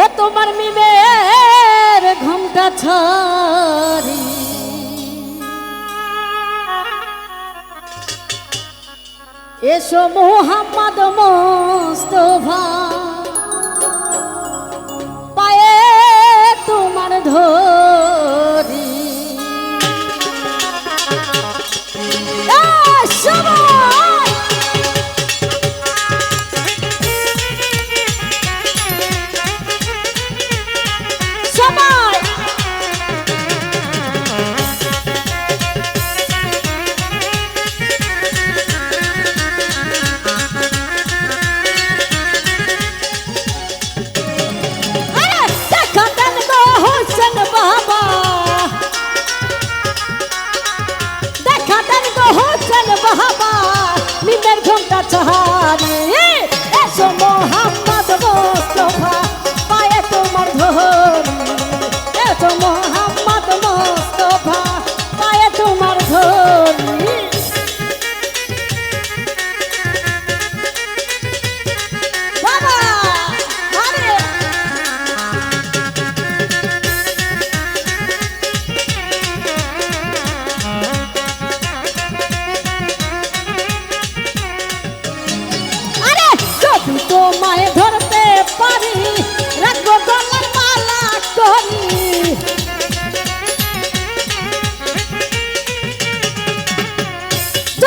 ও তোমার মিমের ঘুমটা ছড়ি। এসো মোহাম্মদ মোস্তফা।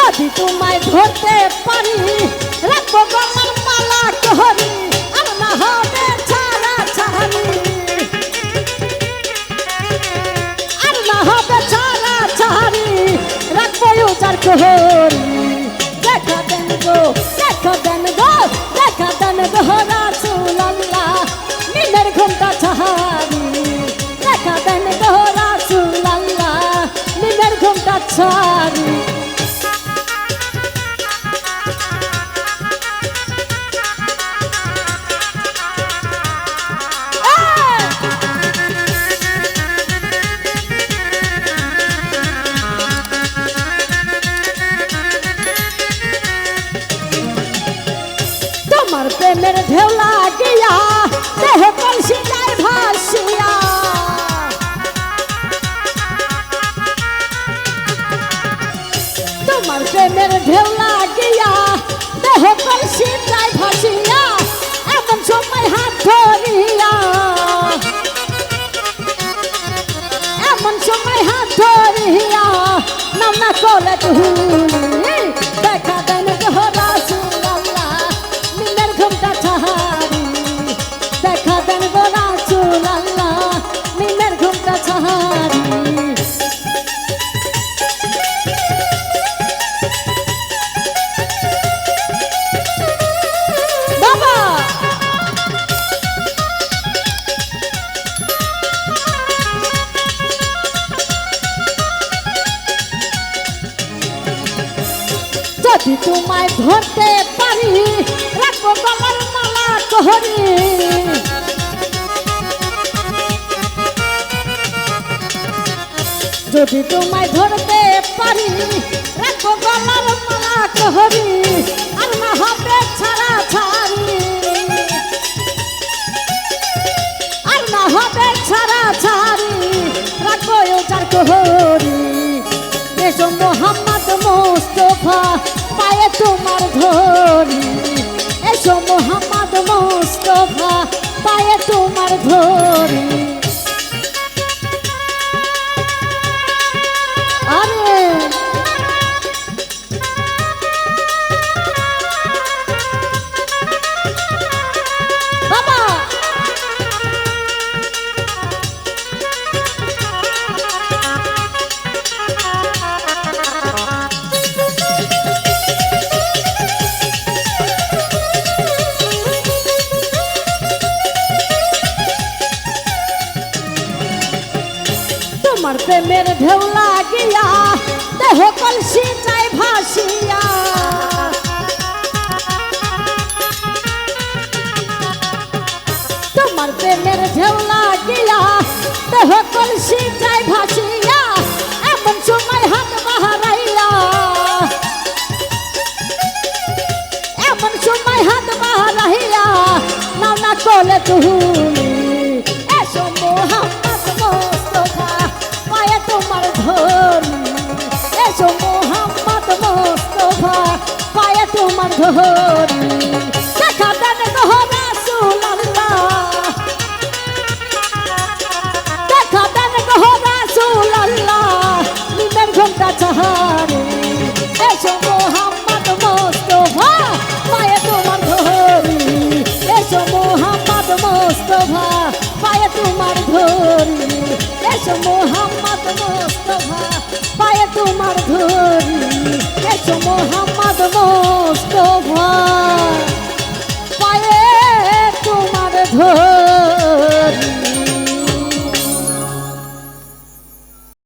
যদি তোমায় ধরতে পারি, রাখব গলার মালা করি আর না হবে ছাড়া ছাড়ি আর না হবে ছাড়া ছাড়ি রাখব উজার করি দেখা দেন গো, দেখা দেন গো, দেখা দেন গো রাসূলুল্লাহ নাম না যদি তোমায় ধরতে পারি। রাখব গলার মালা কহরি যদি তোমায় ধরতে পারি রাখব গলার মালা কহরি আর না হবে ছাড়া ছাড়ি। আর না হবে ছাড়া ছাড়ি রাখব ওজার কহরি এসো মোহাম্মদ মোস্তফা তোমার ধরি এসো মোহাম্মদ মোস্তফা পায়ে তোমার ধরি তোমার প্রেমের ঢেউ লাগিয়া, দেহ কলসি চাই ভাসিয়া। তোমার প্রেমের ঢেউ লাগিয়া, দেহ কলসি চাই ভাসিয়া, এমন সময় হাত বাহারাইয়া এমন সময় হাত বাহারাইয়া না না কলে তুমি ধরি দেখা মোহাম্মদ মোস্তফা পায়ে তোমার ধরি এসো মোহাম্মদ মোস্তফা